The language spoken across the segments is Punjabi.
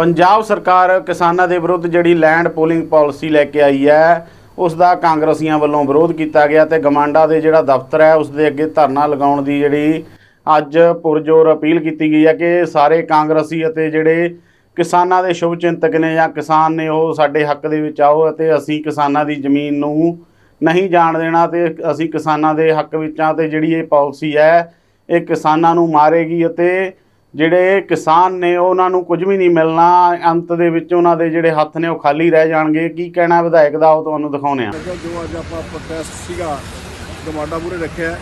ਪੰਜਾਬ ਸਰਕਾਰ ਕਿਸਾਨਾਂ ਦੇ ਵਿਰੁੱਧ ਜਿਹੜੀ ਲੈਂਡ ਪੋਲਿੰਗ ਪਾਲਿਸੀ ਲੈ ਕੇ ਆਈ ਹੈ, ਉਸ ਦਾ ਕਾਂਗਰਸੀਆਂ ਵੱਲੋਂ ਵਿਰੋਧ ਕੀਤਾ ਗਿਆ ਤੇ ਗਮਾਂਡਾ ਦੇ ਜਿਹੜਾ ਦਫ਼ਤਰ ਹੈ ਉਸ ਦੇ ਅੱਗੇ ਧਰਨਾ ਲਗਾਉਣ ਦੀ ਜਿਹੜੀ ਅੱਜ ਪੁਰਜੋਰ ਅਪੀਲ ਕੀਤੀ ਗਈ ਹੈ ਕਿ ਸਾਰੇ ਕਾਂਗਰਸੀ ਅਤੇ ਜਿਹੜੇ ਕਿਸਾਨਾਂ ਦੇ ਸ਼ੁਭ ਚਿੰਤਕ ਨੇ ਜਾਂ ਕਿਸਾਨ ਨੇ, ਉਹ ਸਾਡੇ ਹੱਕ ਦੇ ਵਿੱਚ ਆਓ ਅਤੇ ਅਸੀਂ ਕਿਸਾਨਾਂ ਦੀ ਜ਼ਮੀਨ ਨੂੰ ਨਹੀਂ ਜਾਣ ਦੇਣਾ ਤੇ ਅਸੀਂ ਕਿਸਾਨਾਂ ਦੇ ਹੱਕ ਵਿੱਚ ਆ ਤੇ ਜਿਹੜੀ ਇਹ ਪਾਲਿਸੀ ਹੈ, ਇਹ ਕਿਸਾਨਾਂ ਨੂੰ ਮਾਰੇਗੀ ਅਤੇ ਜਿਹੜੇ ਕਿਸਾਨ ਨੇ, ਉਹਨਾਂ ਨੂੰ ਕੁਝ ਵੀ ਨਹੀਂ ਮਿਲਣਾ। ਅੰਤ ਦੇ ਵਿੱਚ ਉਹਨਾਂ ਦੇ ਜਿਹੜੇ ਹੱਥ ਨੇ, ਉਹ ਖਾਲੀ ਰਹਿ ਜਾਣਗੇ। ਕੀ ਕਹਿਣਾ ਵਿਧਾਇਕ ਦਾ, ਉਹ ਤੁਹਾਨੂੰ ਦਿਖਾਉਣੇ ਆ ਦੇਖੋ, ਜੋ ਅੱਜ ਆਪਾਂ ਪ੍ਰੋਟੈਸਟ ਸੀਗਾ, ਗਮਾਡਾ ਪੂਰੇ ਰੱਖਿਆ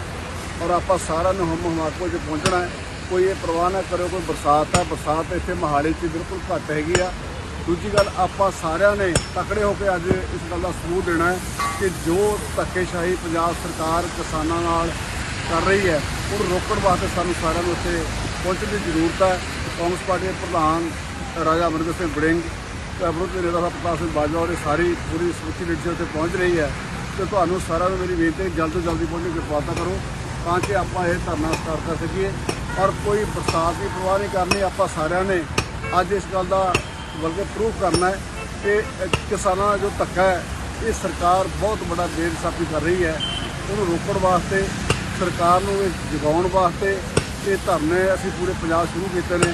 ਔਰ ਆਪਾਂ ਸਾਰਿਆਂ ਨੂੰ ਹਮ ਹਮਾਕੋ 'ਚ ਪਹੁੰਚਣਾ ਹੈ। ਕੋਈ ਇਹ ਪਰਵਾਹ ਨਾ ਕਰਿਓ, ਕੋਈ ਬਰਸਾਤ ਆ ਬਰਸਾਤ ਇੱਥੇ ਮਹਾਲੀ 'ਚ ਬਿਲਕੁਲ ਘੱਟ ਹੈਗੀ ਆ। ਦੂਜੀ ਗੱਲ, ਆਪਾਂ ਸਾਰਿਆਂ ਨੇ ਤਕੜੇ ਹੋ ਕੇ ਅੱਜ ਇਸ ਗੱਲ ਦਾ ਸਬੂਤ ਦੇਣਾ ਹੈ ਕਿ ਜੋ ਧੱਕੇਸ਼ਾਹੀ ਪੰਜਾਬ ਸਰਕਾਰ ਕਿਸਾਨਾਂ ਨਾਲ ਕਰ ਰਹੀ ਹੈ ਉਹਨੂੰ ਰੋਕਣ ਵਾਸਤੇ ਸਾਨੂੰ ਸਾਰਿਆਂ ਨੂੰ ਇੱਥੇ ਪਹੁੰਚਣ ਦੀ ਜ਼ਰੂਰਤ ਹੈ। ਕਾਂਗਰਸ ਪਾਰਟੀ ਦੇ ਪ੍ਰਧਾਨ ਰਾਜਾ ਅਮਰਿੰਦਰ ਸਿੰਘ ਬੜਿੰਗ ਵਿਰੋਧ ਦੇ ਨੇਤਾ ਪ੍ਰਤਾਪ ਸਿੰਘ ਬਾਜਵਾ ਔਰ ਇਹ ਸਾਰੀ ਪੂਰੀ ਸਮੁੱਚੀ ਲੀਡਰਸ਼ਿਪ ਉੱਥੇ ਪਹੁੰਚ ਰਹੀ ਹੈ ਤੇ ਤੁਹਾਨੂੰ ਸਾਰਿਆਂ ਨੂੰ ਮੇਰੀ ਬੇਨਤੀ ਹੈ, ਜਲਦ ਤੋਂ ਜਲਦੀ ਪਹੁੰਚਣ ਦੀ ਕਿਰਪਾਲਤਾ ਕਰੋ ਤਾਂ ਕਿ ਆਪਾਂ ਇਹ ਧਰਨਾ ਸਟਾਰਟ ਕਰ ਸਕੀਏ। ਔਰ ਕੋਈ ਬਰਸਾਤ ਦੀ ਪਰਵਾਹ ਨਹੀਂ ਕਰਨੀ, ਆਪਾਂ ਸਾਰਿਆਂ ਨੇ ਅੱਜ ਇਸ ਗੱਲ ਦਾ ਬਲਕਿ ਪ੍ਰੂਫ ਕਰਨਾ ਹੈ ਕਿ ਕਿਸਾਨਾਂ ਦਾ ਜੋ ਧੱਕਾ ਹੈ, ਇਹ ਸਰਕਾਰ ਬਹੁਤ ਵੱਡਾ ਬੇਇਨਸਾਫੀ ਕਰ ਰਹੀ ਹੈ। ਉਹਨੂੰ ਰੋਕਣ ਵਾਸਤੇ, ਸਰਕਾਰ ਨੂੰ ਇਹ ਜਗਾਉਣ ਵਾਸਤੇ ਇਹ ਧਰਨੇ ਅਸੀਂ ਪੂਰੇ ਪੰਜਾਬ ਸ਼ੁਰੂ ਕੀਤੇ ਨੇ।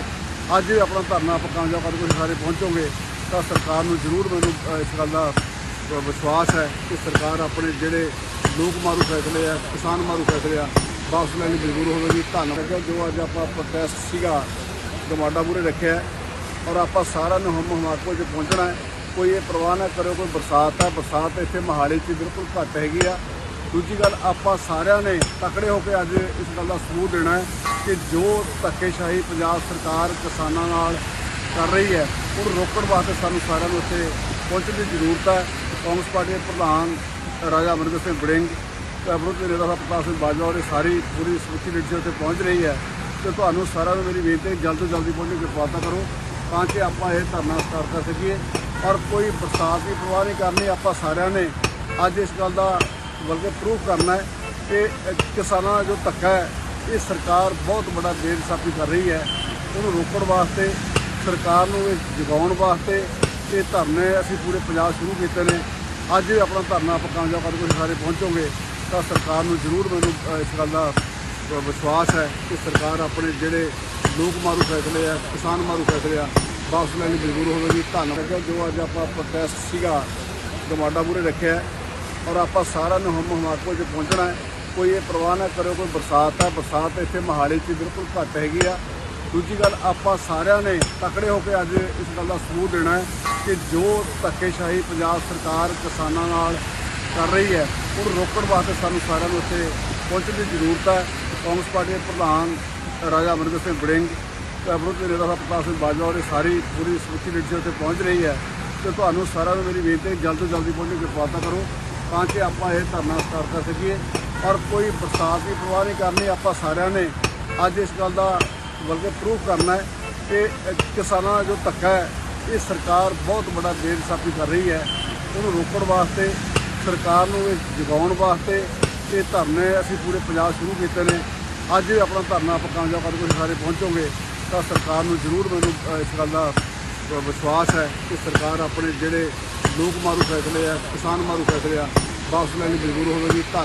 ਅੱਜ ਆਪਣਾ ਧਰਨਾ ਆਪਾਂ ਕਾਮਯਾਬ ਕਰਕੇ ਤੁਸੀਂ ਸਾਰੇ ਪਹੁੰਚੋਗੇ, ਤਾਂ ਸਰਕਾਰ ਨੂੰ ਜ਼ਰੂਰ ਮੈਨੂੰ ਇਸ ਗੱਲ ਦਾ ਵਿਸ਼ਵਾਸ ਹੈ ਕਿ ਸਰਕਾਰ ਆਪਣੇ ਜਿਹੜੇ ਲੋਕ ਮਾਰੂ ਫੈਸਲੇ ਆ, ਕਿਸਾਨ ਮਾਰੂ ਫੈਸਲੇ ਆ, ਵਾਪਸ ਲੈਣ ਲਈ ਜ਼ਰੂਰ ਹੋਵੇਗੀ। ਧੰਨਵਾਦ। ਜੋ ਅੱਜ ਆਪਾਂ ਪ੍ਰੋਟੈਸਟ ਸੀਗਾ, ਗਮਾਡਾ ਪੂਰੇ ਰੱਖਿਆ ਔਰ ਆਪਾਂ ਸਾਰਿਆਂ ਨੂੰ ਹਮ ਹਮਾਕੋ 'ਚ ਪਹੁੰਚਣਾ ਹੈ। ਕੋਈ ਇਹ ਪਰਵਾਹ ਨਾ ਕਰਿਓ, ਕੋਈ ਬਰਸਾਤ ਆ, ਬਰਸਾਤ ਇੱਥੇ ਮਹਾਲੀ 'ਚ ਬਿਲਕੁਲ ਘੱਟ ਹੈਗੀ ਆ। ਦੂਜੀ ਗੱਲ, ਆਪਾਂ ਸਾਰਿਆਂ ਨੇ ਤਕੜੇ ਹੋ ਕੇ ਅੱਜ ਇਸ ਗੱਲ ਦਾ ਸਬੂਤ ਦੇਣਾ ਹੈ ਕਿ ਜੋ ਧੱਕੇਸ਼ਾਹੀ ਪੰਜਾਬ ਸਰਕਾਰ ਕਿਸਾਨਾਂ ਨਾਲ ਕਰ ਰਹੀ ਹੈ ਉਹਨੂੰ ਰੋਕਣ ਵਾਸਤੇ ਸਾਨੂੰ ਸਾਰਿਆਂ ਨੂੰ ਉੱਥੇ ਪਹੁੰਚਣ ਦੀ ਜ਼ਰੂਰਤ ਹੈ। ਕਾਂਗਰਸ ਪਾਰਟੀ ਦੇ ਪ੍ਰਧਾਨ ਰਾਜਾ ਅਮਰਿੰਦਰ ਸਿੰਘ ਬੜਿੰਗ ਵਿਰੋਧ ਦੇ ਨੇਤਾ ਪ੍ਰਤਾਪ ਸਿੰਘ ਬਾਜਵਾ ਔਰ ਇਹ ਸਾਰੀ ਪੂਰੀ ਸਮੁੱਚੀ ਲੀਡਰਸ਼ਿਪ ਉੱਥੇ ਪਹੁੰਚ ਰਹੀ ਹੈ ਤੇ ਤੁਹਾਨੂੰ ਸਾਰਿਆਂ ਨੂੰ ਮੇਰੀ ਬੇਨਤੀ ਹੈ, ਜਲਦ ਤੋਂ ਜਲਦੀ ਪਹੁੰਚਣ ਦੀ ਕਿਰਪਾਲਤਾ ਕਰੋ ਤਾਂ ਕਿ ਆਪਾਂ ਇਹ ਧਰਨਾ ਸਟਾਰਟ ਕਰ ਸਕੀਏ। ਔਰ ਕੋਈ ਬਰਸਾਤ ਦੀ ਪਰਵਾਹ ਨਹੀਂ ਕਰਨੀ, ਆਪਾਂ ਸਾਰਿਆਂ ਨੇ ਅੱਜ ਇਸ ਗੱਲ ਦਾ ਬਲਕਿ ਪ੍ਰੂਫ ਕਰਨਾ ਹੈ ਕਿ ਕਿਸਾਨਾਂ ਦਾ ਜੋ ਧੱਕਾ ਹੈ, ਇਹ ਸਰਕਾਰ ਬਹੁਤ ਵੱਡਾ ਬੇਇਨਸਾਫੀ ਕਰ ਰਹੀ ਹੈ। ਉਹਨੂੰ ਰੋਕਣ ਵਾਸਤੇ, ਸਰਕਾਰ ਨੂੰ ਇਹ ਜਗਾਉਣ ਵਾਸਤੇ ਇਹ ਧਰਨੇ ਅਸੀਂ ਪੂਰੇ ਪੰਜਾਬ ਸ਼ੁਰੂ ਕੀਤੇ ਨੇ। ਅੱਜ ਇਹ ਆਪਣਾ ਧਰਨਾ ਆਪਾਂ ਕਾਮਯਾਬ ਕਰਕੇ ਸਾਰੇ ਪਹੁੰਚੋਗੇ, ਤਾਂ ਸਰਕਾਰ ਨੂੰ ਜ਼ਰੂਰ ਮੈਨੂੰ ਇਸ ਗੱਲ ਦਾ ਵਿਸ਼ਵਾਸ ਹੈ ਕਿ ਸਰਕਾਰ ਆਪਣੇ ਜਿਹੜੇ ਲੋਕ ਮਾਰੂ ਫੈਸਲੇ ਆ, ਕਿਸਾਨ ਮਾਰੂ ਫੈਸਲੇ ਆ, ਵਾਪਸ ਲੈਣ ਲਈ ਮਜਬੂਰ ਹੋਵੇਗੀ। ਧੰਨਵਾਦ। ਜੋ ਅੱਜ ਆਪਾਂ ਪ੍ਰੋਟੈਸਟ ਸੀਗਾ, ਗਮਾਡਾ ਪੂਰੇ ਰੱਖਿਆ ਔਰ ਆਪਾਂ ਸਾਰਿਆਂ ਨੂੰ ਹਮ ਹਮਾਕੋ 'ਚ ਪਹੁੰਚਣਾ ਹੈ। ਕੋਈ ਇਹ ਪਰਵਾਹ ਨਾ ਕਰਿਓ ਕੋਈ ਬਰਸਾਤ ਹੈ ਬਰਸਾਤ ਇੱਥੇ ਮਹਾਲੀ 'ਚ ਬਿਲਕੁਲ ਘੱਟ ਹੈਗੀ ਆ। ਦੂਜੀ ਗੱਲ, ਆਪਾਂ ਸਾਰਿਆਂ ਨੇ ਤਕੜੇ ਹੋ ਕੇ ਅੱਜ ਇਸ ਗੱਲ ਦਾ ਸਬੂਤ ਦੇਣਾ ਹੈ ਕਿ ਜੋ ਧੱਕੇਸ਼ਾਹੀ ਪੰਜਾਬ ਸਰਕਾਰ ਕਿਸਾਨਾਂ ਨਾਲ ਕਰ ਰਹੀ ਹੈ ਉਹਨੂੰ ਰੋਕਣ ਵਾਸਤੇ ਸਾਨੂੰ ਸਾਰਿਆਂ ਨੂੰ ਉੱਥੇ ਪਹੁੰਚਣ ਦੀ ਜ਼ਰੂਰਤ ਹੈ। ਕਾਂਗਰਸ ਪਾਰਟੀ ਦੇ ਪ੍ਰਧਾਨ ਰਾਜਾ ਅਮਰਿੰਦਰ ਸਿੰਘ ਬੜਿੰਗ ਵਿਰੋਧ ਦੇ ਨੇਤਾ ਪ੍ਰਤਾਪ ਸਿੰਘ ਬਾਜਵਾ ਔਰ ਇਹ ਸਾਰੀ ਪੂਰੀ ਸਮੁੱਚੀ ਲੀਡਰਸ਼ਿਪ ਉੱਥੇ ਪਹੁੰਚ ਰਹੀ ਹੈ। ਤੇ ਤੁਹਾਨੂੰ ਸਾਰਿਆਂ ਨੂੰ ਮੇਰੀ ਬੇਨਤੀ ਹੈ, ਜਲਦ ਤੋਂ ਜਲਦੀ ਪਹੁੰਚਣ ਦੀ ਕਿਰਪਾਲਤਾ ਕਰੋ। ਤਾਂ ਕਿ ਆਪਾਂ ਇਹ ਧਰਨਾ ਸਟਾਰਟ ਕਰ ਸਕੀਏ। ਔਰ ਕੋਈ ਬਰਸਾਤ ਦੀ ਪਰਵਾਹ ਨਹੀਂ ਕਰਨੀ, ਆਪਾਂ ਸਾਰਿਆਂ ਨੇ ਅੱਜ ਇਸ ਗੱਲ ਦਾ ਬਲਕਿ ਪ੍ਰੂਫ ਕਰਨਾ ਹੈ ਕਿ ਕਿਸਾਨਾਂ ਦਾ ਜੋ ਧੱਕਾ ਹੈ, ਇਹ ਸਰਕਾਰ ਬਹੁਤ ਵੱਡਾ ਬੇਇਨਸਾਫੀ ਕਰ ਰਹੀ ਹੈ। ਉਹਨੂੰ ਰੋਕਣ ਵਾਸਤੇ, ਸਰਕਾਰ ਨੂੰ ਇਹ ਜਗਾਉਣ ਵਾਸਤੇ ਇਹ ਧਰਨੇ ਅਸੀਂ ਪੂਰੇ ਪੰਜਾਬ ਸ਼ੁਰੂ ਕੀਤੇ ਨੇ। ਅੱਜ ਇਹ ਆਪਣਾ ਧਰਨਾ ਆਪਾਂ ਕਾਮਯਾਬ ਕਰਕੇ ਸਾਰੇ ਪਹੁੰਚੋਗੇ, ਤਾਂ ਸਰਕਾਰ ਨੂੰ ਜ਼ਰੂਰ ਮੈਨੂੰ ਇਸ ਗੱਲ ਦਾ ਵਿਸ਼ਵਾਸ ਹੈ ਕਿ ਸਰਕਾਰ ਆਪਣੇ ਜਿਹੜੇ ਲੋਕ ਮਾਰੂ ਫੈਸਲੇ ਆ, ਕਿਸਾਨ ਮਾਰੂ ਫੈਸਲੇ ਆ, ਵਾਪਸ ਲੈਣ ਲਈ ਮਜਬੂਰ ਹੋਵੇਗੀ। ਧੰਨ